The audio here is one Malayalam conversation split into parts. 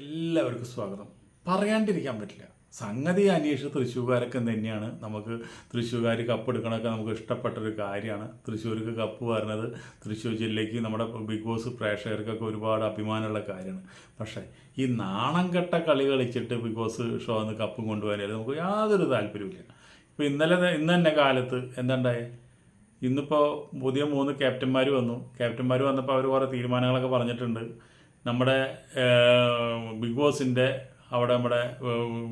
എല്ലാവർക്കും സ്വാഗതം. പറയാണ്ടിരിക്കാൻ പറ്റില്ല. സംഗതി അന്വേഷിച്ച് തൃശ്ശൂർക്കാരൊക്കെ തന്നെയാണ്. നമുക്ക് തൃശ്ശൂർക്കാർ കപ്പ് എടുക്കണമൊക്കെ നമുക്ക് ഇഷ്ടപ്പെട്ട ഒരു കാര്യമാണ്. തൃശ്ശൂർക്ക് കപ്പ് വരുന്നത് തൃശ്ശൂർ ജില്ലയ്ക്ക് നമ്മുടെ ബിഗ് ബോസ് പ്രേക്ഷകർക്കൊക്കെ ഒരുപാട് അഭിമാനമുള്ള കാര്യമാണ്. പക്ഷേ ഈ നാണം കെട്ട കളി കളിച്ചിട്ട് ബിഗ് ബോസ് ഷോ എന്ന് കപ്പും കൊണ്ടുപോയാലും നമുക്ക് യാതൊരു താല്പര്യമില്ല ഇപ്പോൾ ഇന്നലെ ഇന്ന് തന്നെ കാലത്ത് എന്താണ്ടായേ? ഇന്നിപ്പോൾ പുതിയ മൂന്ന് ക്യാപ്റ്റന്മാർ വന്നു. ക്യാപ്റ്റന്മാർ വന്നപ്പോൾ അവർ കുറേ തീരുമാനങ്ങളൊക്കെ പറഞ്ഞിട്ടുണ്ട്. നമ്മുടെ ബിഗ് ബോസിന്റെ അവിടെ നമ്മുടെ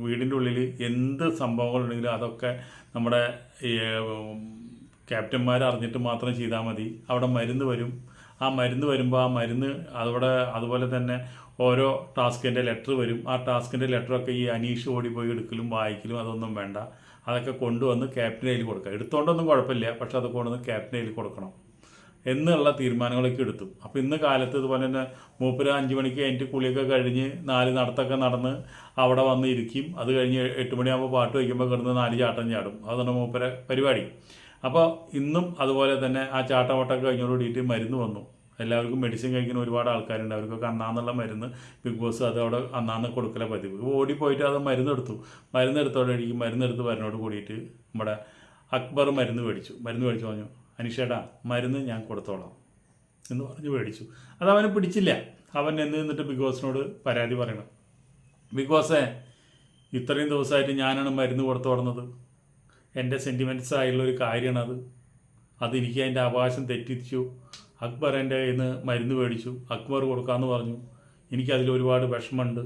വീടിന്റെ ഉള്ളിൽ എന്ത് സംഭവങ്ങളുണ്ടെങ്കിലും അതൊക്കെ നമ്മുടെ ക്യാപ്റ്റന്മാർ അറിഞ്ഞിട്ട് മാത്രം ചെയ്താൽ മതി. അവിടെ മരുന്ന് വരും. ആ മരുന്ന് വരുമ്പോൾ ആ മരുന്ന് അവിടെ അതുപോലെ തന്നെ ഓരോ ടാസ്കിന്റെ ലെറ്റർ വരും. ആ ടാസ്കിന്റെ ലെറ്ററൊക്കെ ഈ അനീഷ് ഓടിപ്പോയി എടുക്കലും വായിക്കലും അതൊന്നും വേണ്ട. അതൊക്കെ കൊണ്ടുവന്ന് ക്യാപ്റ്റന്റെ കയ്യിൽ കൊടുക്കുക എടുത്തോണ്ടൊന്നും കുഴപ്പമില്ല. പക്ഷെ അത് കൊണ്ടുവന്ന് ക്യാപ്റ്റന്റെ കയ്യിൽ കൊടുക്കണം. എന്നുള്ള തീരുമാനങ്ങളൊക്കെ എടുത്തു. അപ്പോൾ ഇന്ന് കാലത്ത് ഇതുപോലെ തന്നെ മൂപ്പര് അഞ്ച് മണിക്ക് എന്റെ കുളിയൊക്കെ കഴിഞ്ഞ് നാല് നടത്തൊക്കെ നടന്ന് അവിടെ വന്ന് ഇരിക്കും. അത് കഴിഞ്ഞ് എട്ട് മണിയാകുമ്പോൾ പാട്ട് വയ്ക്കുമ്പോൾ കിടന്ന് നാല് ചാട്ടം ചാടും. അതാണ് മൂപ്പരെ പരിപാടി. അപ്പോൾ ഇന്നും അതുപോലെ തന്നെ ആ ചാട്ടവട്ടമൊക്കെ കഴിഞ്ഞോടുകൂടിയിട്ട് മരുന്ന് വന്നു. എല്ലാവർക്കും മെഡിസിൻ കഴിക്കുന്ന ഒരുപാട് ആൾക്കാരുണ്ട്. അവർക്കൊക്കെ അന്നാന്നുള്ള മരുന്ന് ബിഗ് ബോസ് അത് അവിടെ അന്നാന്ന് കൊടുക്കല പതിവ്. ഓടിപ്പോയിട്ട് അത് മരുന്നെടുത്തു. മരുന്നെടുത്തോടെ മരുന്നെടുത്ത് വരുന്നോട് കൂടിയിട്ട് നമ്മുടെ അക്ബർ മരുന്ന് മേടിച്ചു. മരുന്ന് മേടിച്ചു പറഞ്ഞു അനീഷേട്ടാ മരുന്ന് ഞാൻ കൊടുത്തോളാം എന്ന് പറഞ്ഞ് മേടിച്ചു അത് അവന് പിടിച്ചില്ല. അവൻ എന്ന് നിന്നിട്ട് ബിഗ് ബോസിനോട് പരാതി പറയണം. ബിഗ് ബോസേ ഇത്രയും ദിവസമായിട്ട് ഞാനാണ് മരുന്ന് കൊടുത്തു തുടർന്നത് എന്റെ സെന്റിമെന്റ്സ് ആയുള്ള ഒരു കാര്യമാണ് കാര്യമാണത് അതെനിക്ക് അതിന്റെ അവകാശം തെറ്റിച്ചു. അക്ബർ എന്റെ കയ്യിൽ നിന്ന് മരുന്ന് മേടിച്ചു. അക്ബർ കൊടുക്കാമെന്ന് പറഞ്ഞു. എനിക്കതിൽ ഒരുപാട് വിഷമമുണ്ട്.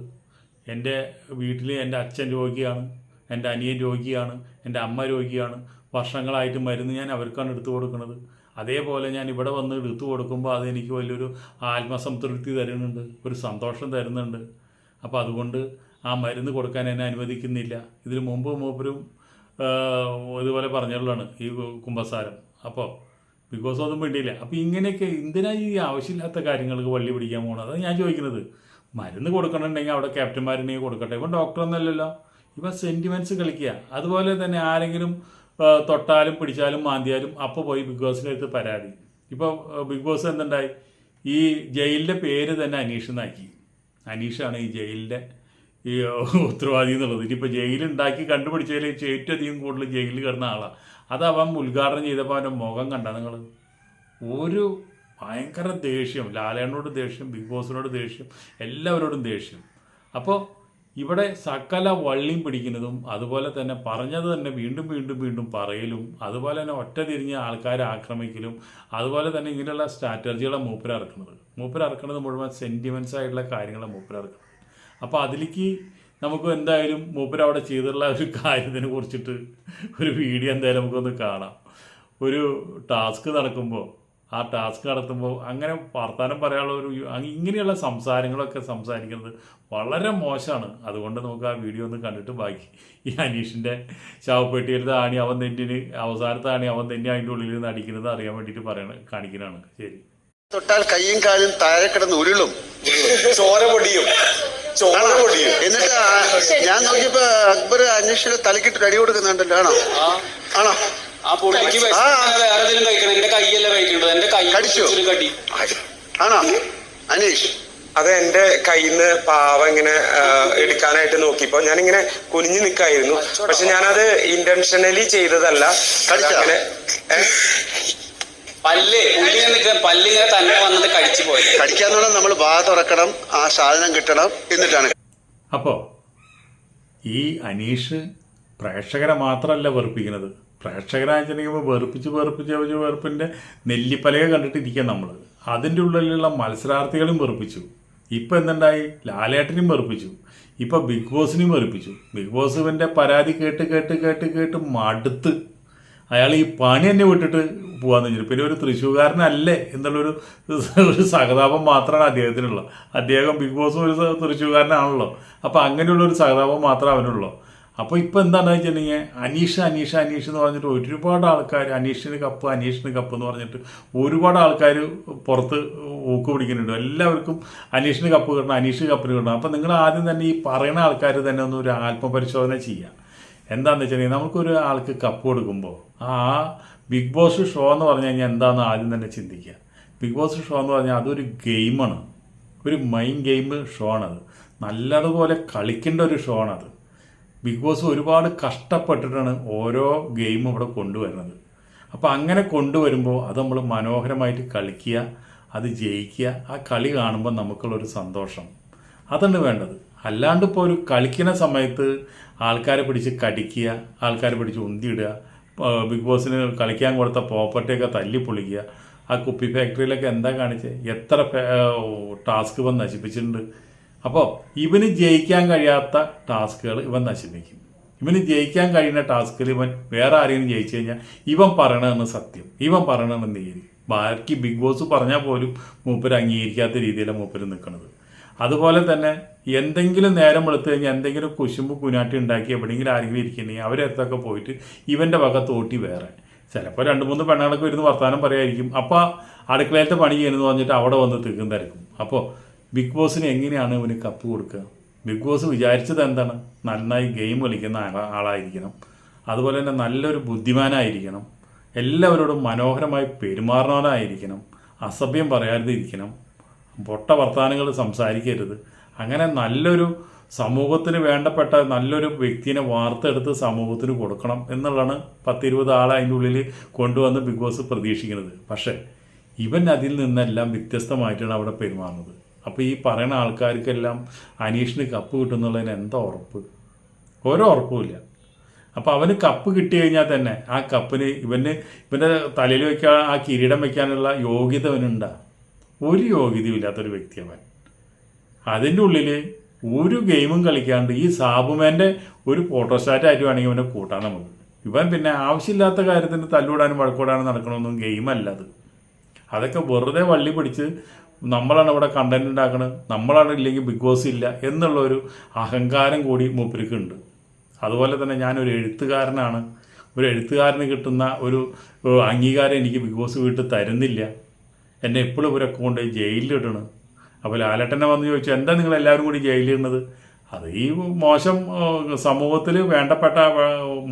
എന്റെ വീട്ടിൽ എന്റെ അച്ഛൻ രോഗിയാണ്. എന്റെ അനിയൻ രോഗിയാണ്. എന്റെ അമ്മ രോഗിയാണ്. വർഷങ്ങളായിട്ട് മരുന്ന് ഞാൻ അവർക്കാണ് എടുത്തു കൊടുക്കുന്നത്. അതേപോലെ ഞാൻ ഇവിടെ വന്ന് എടുത്തു കൊടുക്കുമ്പോൾ അതെനിക്ക് വലിയൊരു ആത്മസംതൃപ്തി തരുന്നുണ്ട് ഒരു സന്തോഷം തരുന്നുണ്ട്. അപ്പോൾ അതുകൊണ്ട് ആ മരുന്ന് കൊടുക്കാൻ എന്നെ അനുവദിക്കുന്നില്ല. ഇതിന് മുമ്പ് മൂപ്പരും ഇതുപോലെ പറഞ്ഞുള്ളതാണ് ഈ കുംഭസാരം അപ്പോൾ ബിഗ് ബോസ് ഒന്നും വേണ്ടിയില്ല. അപ്പോൾ ഇങ്ങനെയൊക്കെ എന്തിനാ ഈ ആവശ്യമില്ലാത്ത കാര്യങ്ങൾക്ക് വള്ളി പിടിക്കാൻ പോകണം അതാണ് ഞാൻ ചോദിക്കുന്നത്. മരുന്ന് കൊടുക്കണമെന്നുണ്ടെങ്കിൽ അവിടെ ക്യാപ്റ്റന്മാരുണ്ടെങ്കിൽ കൊടുക്കട്ടെ. ഡോക്ടർ ഡോക്ടറൊന്നുമല്ലല്ലോ ഇവ സെന്റിമെന്റ്സ് കളിക്കുക. അതുപോലെ തന്നെ ആരെങ്കിലും തൊട്ടാലും പിടിച്ചാലും മാന്തിയാലും അപ്പോൾ പോയി ബിഗ് ബോസിന്റെ അടുത്ത് പരാതി. ഇപ്പോൾ ബിഗ് ബോസ് എന്തുണ്ടായി? ഈ ജയിലിന്റെ പേര് തന്നെ അനീഷ് എന്നാക്കി അനീഷാണ് ഈ ജയിലിന്റെ ഈ ഉത്തരവാദി എന്നുള്ളത്. ഇനിയിപ്പോൾ ജയിലുണ്ടാക്കി കണ്ടുപിടിച്ചതിൽ ഏറ്റവും അധികം കൂടുതൽ ജയിലിൽ കിടന്ന ആളാണ് അത് അവൻ ഉദ്ഘാടനം ചെയ്തപ്പോൾ അവന്റെ മുഖം കണ്ട നിങ്ങൾ ഒരു ഭയങ്കര ദേഷ്യം. ലാലേണോട് ദേഷ്യം ബിഗ് ബോസിനോട് ദേഷ്യം എല്ലാവരോടും ദേഷ്യം. അപ്പോൾ ഇവിടെ സകല വള്ളിയും പിടിക്കുന്നതും അതുപോലെ തന്നെ പറഞ്ഞത് തന്നെ വീണ്ടും വീണ്ടും വീണ്ടും പറയലും അതുപോലെ തന്നെ ഒറ്റ തിരിഞ്ഞ് ആൾക്കാരെ ആക്രമിക്കലും അതുപോലെ തന്നെ ഇങ്ങനെയുള്ള സ്ട്രാറ്റർജികളാണ് മൂപ്പര് ഇറക്കുന്നത് മൂപ്പര് മുഴുവൻ സെന്റിമെൻസ് ആയിട്ടുള്ള കാര്യങ്ങളെ മൂപ്പരിറക്കുന്നത്. അപ്പോൾ അതിലേക്ക് നമുക്ക് എന്തായാലും മൂപ്പർ അവിടെ ചെയ്തിട്ടുള്ള ഒരു കാര്യത്തിനെ കുറിച്ചിട്ട് ഒരു വീഡിയോ എന്തായാലും നമുക്കൊന്ന് കാണാം. ഒരു ടാസ്ക് നടക്കുമ്പോൾ ആ ടാസ്ക് നടത്തുമ്പോൾ അങ്ങനെ വർത്തമാനം പറയാനുള്ള ഒരു ഇങ്ങനെയുള്ള സംസാരങ്ങളൊക്കെ സംസാരിക്കുന്നത് വളരെ മോശമാണ്. അതുകൊണ്ട് നമുക്ക് ആ വീഡിയോ ഒന്ന് കണ്ടിട്ട് ബാക്കി. ഈ അനീഷിന്റെ ശവപ്പെട്ടിയിലത്തെ ആണി അവൻ തെന്നിന് അവസാനത്തെ ആണി അവൻ തന്നെ അതിന്റെ ഉള്ളിൽ നിന്ന് അടിക്കുന്നത് അറിയാൻ വേണ്ടിയിട്ട് പറയണ കാണിക്കുന്നതാണ് ശരി. തൊട്ടാൽ കൈയും കാലും താഴെ കിടന്ന് ഉരുളും. ചോര പൊടിയും. പൊടിയും എന്നിട്ട് ഞാൻ നോക്കിയപ്പോ അക്ബർ അന്വേഷിച്ചിട്ട് തലക്കിട്ട് അടി കൊടുക്കുന്നുണ്ടല്ലോ. ആണോ? ആണോ? ആ പുള്ളിക്ക് കഴിക്കണം. എന്റെ കൈയല്ല കഴിക്കേണ്ടത്. എന്റെ കൈ കടിച്ചോ? കടി. ആണോ? അനീഷ്. അത് എന്റെ കയ്യിൽ നിന്ന് പാവ ഇങ്ങനെ എടുക്കാനായിട്ട് നോക്കിയപ്പോ ഞാനിങ്ങനെ കുനിഞ്ഞു നിൽക്കായിരുന്നു പക്ഷെ ഞാനത് ഇന്റൻഷനലി ചെയ്തതല്ല? അങ്ങനെ? പല്ല് പുള്ളി നിൽക്കാൻ പല്ല് ഇങ്ങനെ തന്നെ വന്നത് കടിച്ചു പോയി. കടിക്കാന്നോളം നമ്മൾ വാ തുറക്കണം ആ സാധനം കിട്ടണം എന്നിട്ടാണ്. അപ്പോൾ ഈ അനീഷ് പ്രേക്ഷകരെ മാത്രമല്ല വെറുപ്പിക്കുന്നത്. പ്രേക്ഷകരെ വെച്ചിട്ടുണ്ടെങ്കിൽ വെറുപ്പിച്ച് വെറുപ്പിച്ച് വെറുപ്പിച്ച് വെറുപ്പിന്റെ നെല്ലിപ്പലക കണ്ടിട്ടിരിക്കുക നമ്മൾ അതിന്റെ ഉള്ളിലുള്ള മത്സരാർത്ഥികളും വെറുപ്പിച്ചു. ഇപ്പോൾ എന്തുണ്ടായി? ലാലേട്ടനും വെറുപ്പിച്ചു. ഇപ്പോൾ ബിഗ് ബോസിനെയും വെറുപ്പിച്ചു. ബിഗ് ബോസ് ഇവന്റെ പരാതി കേട്ട് കേട്ട് കേട്ട് കേട്ട് മടുത്ത് അയാൾ ഈ പണി തന്നെ വിട്ടിട്ട് പോകാന്ന് വെച്ചിട്ട് പിന്നെ ഒരു തൃശ്ശൂർകാരനല്ലേ എന്നുള്ളൊരു ഒരു സഹതാപം മാത്രമാണ് അദ്ദേഹത്തിനുള്ളത്. അദ്ദേഹം ബിഗ് ബോസും ഒരു തൃശ്ശൂകാരനാണല്ലോ അപ്പോൾ അങ്ങനെയുള്ള ഒരു സഹതാപം മാത്രമേ അവനുള്ളൂ. അപ്പോൾ ഇപ്പോൾ എന്താണെന്ന് വെച്ചിട്ടുണ്ടെങ്കിൽ അനീഷ് അനീഷ് അനീഷ് എന്ന് പറഞ്ഞിട്ട് ഒരുപാട് ആൾക്കാർ അനീഷിന് കപ്പ് അനീഷിന് കപ്പ് എന്ന് പറഞ്ഞിട്ട് ഒരുപാട് ആൾക്കാർ പുറത്ത് ഊക്ക് പിടിക്കുന്നുണ്ട്. എല്ലാവർക്കും അനീഷിന് കപ്പ് കിട്ടണം അനീഷ് കപ്പിന് കിട്ടണം. അപ്പോൾ നിങ്ങൾ ആദ്യം തന്നെ ഈ പറയുന്ന ആൾക്കാർ തന്നെ ഒന്ന് ഒരു ആത്മപരിശോധന ചെയ്യുക. എന്താണെന്ന് വെച്ചിട്ടുണ്ടെങ്കിൽ നമുക്കൊരു ആൾക്ക് കപ്പ് കൊടുക്കുമ്പോൾ ആ ബിഗ് ബോസ് ഷോ എന്ന് പറഞ്ഞു കഴിഞ്ഞാൽ എന്താണെന്ന് ആദ്യം തന്നെ ചിന്തിക്കുക. ബിഗ് ബോസ് ഷോ എന്ന് പറഞ്ഞാൽ അതൊരു ഗെയിമാണ്. ഒരു മൈൻഡ് ഗെയിം ഷോ ആണത്. നല്ലതുപോലെ കളിക്കേണ്ട ഒരു ഷോ ആണത്. ബിഗ് ബോസ് ഒരുപാട് കഷ്ടപ്പെട്ടിട്ടാണ് ഓരോ ഗെയിമും ഇവിടെ കൊണ്ടുവരുന്നത്. അപ്പോൾ അങ്ങനെ കൊണ്ടുവരുമ്പോൾ അത് നമ്മൾ മനോഹരമായിട്ട് കളിക്കുക അത് ജയിക്കുക ആ കളി കാണുമ്പോൾ നമുക്കുള്ളൊരു സന്തോഷം. അതാണ് വേണ്ടത്. അല്ലാണ്ട് ഇപ്പോൾ ഒരു കളിക്കുന്ന സമയത്ത് ആൾക്കാരെ പിടിച്ച് കടിക്കുക ആൾക്കാരെ പിടിച്ച് ഉന്തിയിടുക ബിഗ് ബോസിന് കളിക്കാൻ കൊടുത്ത പ്രോപ്പർട്ടിയൊക്കെ തല്ലി പൊളിക്കുക. ആ കുപ്പി ഫാക്ടറിയിലൊക്കെ എന്താ കാണിച്ചത് എത്ര ടാസ്ക് ഇവൻ നശിപ്പിച്ചിട്ടുണ്ട്. അപ്പോൾ ഇവന് ജയിക്കാൻ കഴിയാത്ത ടാസ്കുകൾ ഇവൻ നശിപ്പിക്കും. ഇവന് ജയിക്കാൻ കഴിയുന്ന ടാസ്കിൽ ഇവൻ വേറെ ആരെങ്കിലും ജയിച്ചു കഴിഞ്ഞാൽ ഇവൻ പറയണതെന്ന് സത്യം. ഇവൻ പറയണതെന്ന് നീതി. ബാക്കി ബിഗ് ബോസ് പറഞ്ഞാൽ പോലും മൂപ്പര് അംഗീകരിക്കാത്ത രീതിയിലാണ് മൂപ്പര് നിൽക്കുന്നത് അതുപോലെ തന്നെ എന്തെങ്കിലും നേരം വെളുത്ത് കഴിഞ്ഞാൽ എന്തെങ്കിലും കുശുമ്പ് കുനാട്ടി ഉണ്ടാക്കി എവിടെയെങ്കിലും ആരെങ്കിലും ഇരിക്കണമെങ്കിൽ അവരടുത്തൊക്കെ പോയിട്ട് ഇവന്റെ വക തോട്ടി വേറെ. ചിലപ്പോൾ രണ്ട് മൂന്ന് പെണ്ണുങ്ങളൊക്കെ ഇരുന്ന് വർത്തമാനം പറയായിരിക്കും. അപ്പോൾ അടുക്കളയിലത്തെ പണി ചെയ്യുന്നത് പറഞ്ഞിട്ട് അവിടെ വന്ന് തിക്കും തിരക്കും. അപ്പോൾ ബിഗ് ബോസിന് എങ്ങനെയാണ് ഇവന് കപ്പ് കൊടുക്കുക? ബിഗ് ബോസ് വിചാരിച്ചത് എന്താണ്? നന്നായി ഗെയിം കളിക്കുന്ന ആളായിരിക്കണം. അതുപോലെ തന്നെ നല്ലൊരു ബുദ്ധിമാനായിരിക്കണം. എല്ലാവരോടും മനോഹരമായി പെരുമാറുന്നവനായിരിക്കണം. അസഭ്യം പറയാതിരിക്കണം. പൊട്ട വർത്തമാനങ്ങൾ സംസാരിക്കരുത്. അങ്ങനെ നല്ലൊരു സമൂഹത്തിന് വേണ്ടപ്പെട്ട നല്ലൊരു വ്യക്തിനെ വാർത്തെടുത്ത് സമൂഹത്തിന് കൊടുക്കണം എന്നുള്ളതാണ് പത്തിരുപത് ആളെ അതിന്റെ ഉള്ളിൽ കൊണ്ടുവന്ന് ബിഗ് ബോസ് പ്രതീക്ഷിക്കുന്നത്. പക്ഷേ ഇവൻ അതിൽ നിന്നെല്ലാം വ്യത്യസ്തമായിട്ടാണ് അവിടെ പെരുമാറുന്നത്. അപ്പോൾ ഈ പറയുന്ന ആൾക്കാർക്കെല്ലാം അനീഷിന് കപ്പ് കിട്ടുന്നുള്ളതിന് എന്താ ഉറപ്പ്? ഓരോ ഉറപ്പുമില്ല അപ്പോൾ അവന് കപ്പ് കിട്ടി കഴിഞ്ഞാൽ തന്നെ ആ കപ്പിന് ഇവന് ഇവന്റെ തലയിൽ വയ്ക്കാൻ ആ കിരീടം വയ്ക്കാനുള്ള യോഗ്യത അവനുണ്ടാ ഒരു യോഗ്യതയും ഇല്ലാത്തൊരു വ്യക്തിയാണ് അവൻ അതിന്റെ ഉള്ളിൽ ഒരു ഗെയിമും കളിക്കാണ്ട് ഈ സാബുമേന്റെ ഒരു ഫോട്ടോസ്റ്റാറ്റ് ആയിട്ട് വേണമെങ്കിൽ ഇവനെ കൂട്ടാൻ നമുക്ക്. ഇവൻ പിന്നെ ആവശ്യമില്ലാത്ത കാര്യത്തിന് തല്ലൂടാനും വഴക്കൂടാനും നടക്കണമെന്നും ഗെയിമല്ല അത്. അതൊക്കെ വെറുതെ വള്ളി പിടിച്ച് നമ്മളാണ് ഇവിടെ കണ്ടന്റ് ഉണ്ടാക്കുന്നത് നമ്മളാണ് ഇല്ലെങ്കിൽ ബിഗ് ബോസ് ഇല്ല എന്നുള്ള ഒരു അഹങ്കാരം കൂടി മൂപ്പരിക്കുണ്ട്. അതുപോലെ തന്നെ ഞാനൊരു എഴുത്തുകാരനാണ്. ഒരു എഴുത്തുകാരന് കിട്ടുന്ന ഒരു അംഗീകാരം എനിക്ക് ബിഗ് ബോസ് വീട്ടിൽ തരുന്നില്ല. എന്നെ എപ്പോഴും ഇവരൊക്കെ കൊണ്ട് ജയിലിലിടണം അപ്പോൾ ലാലേട്ടനെ വന്ന് ചോദിച്ചു എന്താ നിങ്ങൾ എല്ലാവരും കൂടി ജയിലിടുന്നത് അത് ഈ മോശം സമൂഹത്തിൽ വേണ്ടപ്പെട്ട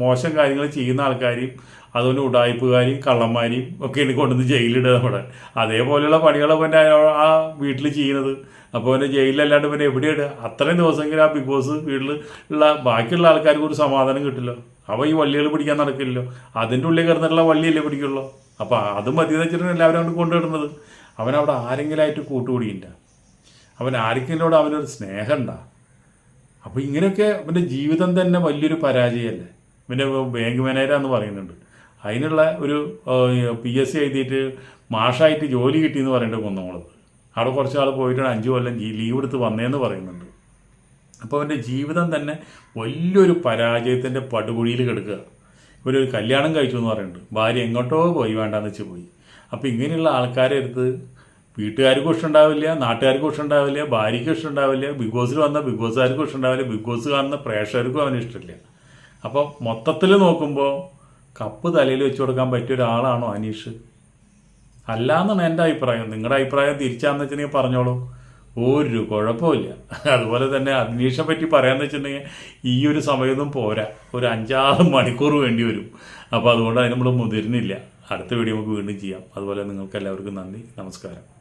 മോശം കാര്യങ്ങൾ ചെയ്യുന്ന ആൾക്കാരെയും അതുപോലെ ഉടായ്പുകാരെയും കള്ളന്മാരെയും ഒക്കെയാണ് കൊണ്ടുവന്ന് ജയിലിടുക നമ്മുടെ അതേപോലെയുള്ള പണികൾ പിന്നെ ആ വീട്ടിൽ ചെയ്യുന്നത്. അപ്പോൾ പിന്നെ ജയിലിലല്ലാണ്ട് പിന്നെ എവിടെ ഇടുക? അത്രയും ദിവസമെങ്കിലും ആ ബിഗ് ബോസ് വീട്ടിൽ ഉള്ള ബാക്കിയുള്ള ആൾക്കാർക്ക് ഒരു സമാധാനം കിട്ടില്ല. അപ്പോൾ ഈ വള്ളികൾ പിടിക്കാൻ നടക്കില്ലല്ലോ. അതിന്റെ ഉള്ളിൽ കിടന്നിട്ടുള്ള വള്ളിയല്ലേ പിടിക്കുള്ളൂ. അപ്പോൾ അതും മതി എല്ലാവരും അവൻ കൊണ്ടുവിടുന്നത് അവനവിടെ ആരെങ്കിലുമായിട്ട് കൂട്ടുകൂടിയില്ല. അവൻ ആരെങ്കിലോട് അവനൊരു സ്നേഹം ഉണ്ടാ. അപ്പോൾ ഇങ്ങനെയൊക്കെ അവന്റെ ജീവിതം തന്നെ വലിയൊരു പരാജയമല്ലേ? പിന്നെ ബാങ്ക് മാനേജറാന്ന് പറയുന്നുണ്ട്. അതിനുള്ള ഒരു പി എസ് സി എഴുതിയിട്ട് മാഷായിട്ട് ജോലി കിട്ടിയെന്ന് പറയുന്നുണ്ട് കുന്നംകുളത്ത് അവിടെ കുറച്ച് ആൾ പോയിട്ടാണ് അഞ്ച് കൊല്ലം ലീവ് എടുത്ത് വന്നേന്ന് പറയുന്നുണ്ട്. അപ്പോൾ അവന്റെ ജീവിതം തന്നെ വലിയൊരു പരാജയത്തിന്റെ പടുകുഴിയിൽ കിടക്കുക. ഇവരൊരു കല്യാണം കഴിച്ചു എന്ന് പറയുന്നുണ്ട്. ഭാര്യ എങ്ങോട്ടോ പോയി വേണ്ടാന്ന് വെച്ച് പോയി. അപ്പോൾ ഇങ്ങനെയുള്ള ആൾക്കാരെ അടുത്ത് വീട്ടുകാർക്കും ഇഷ്ടമുണ്ടാവില്ല നാട്ടുകാർക്കും ഇഷ്ടമുണ്ടാവില്ല ഭാര്യയ്ക്കും ഇഷ്ടമുണ്ടാവില്ല ബിഗ് ബോസിൽ വന്ന ബിഗ് ബോസുകാർക്കും ഇഷ്ടമുണ്ടാവില്ല ബിഗ് ബോസ് കാണുന്ന പ്രേക്ഷകർക്കും അവന് ഇഷ്ടമില്ല. അപ്പോൾ മൊത്തത്തിൽ നോക്കുമ്പോൾ കപ്പ് തലയിൽ വെച്ച് കൊടുക്കാൻ പറ്റിയ ഒരാളാണോ അനീഷ്? അല്ല എന്നാണ് എന്റെ അഭിപ്രായം. നിങ്ങളുടെ അഭിപ്രായം തിരിച്ചാന്ന് വെച്ചിട്ടുണ്ടെങ്കിൽ പറഞ്ഞോളൂ. ഒരു കുഴപ്പമില്ല. അതുപോലെ തന്നെ അഗ്നീഷെ പറ്റി പറയാന്ന് വെച്ചിട്ടുണ്ടെങ്കിൽ ഈ ഒരു സമയത്തും പോരാ. ഒരു അഞ്ചാറ് മണിക്കൂർ വേണ്ടി വരും. അപ്പോൾ അതുകൊണ്ട് അതിന് നമ്മൾ മുതിരുന്നില്ല. അടുത്ത വീഡിയോ നമുക്ക് വീണ്ടും ചെയ്യാം. അതുപോലെ നിങ്ങൾക്ക് എല്ലാവർക്കും നന്ദി. നമസ്കാരം.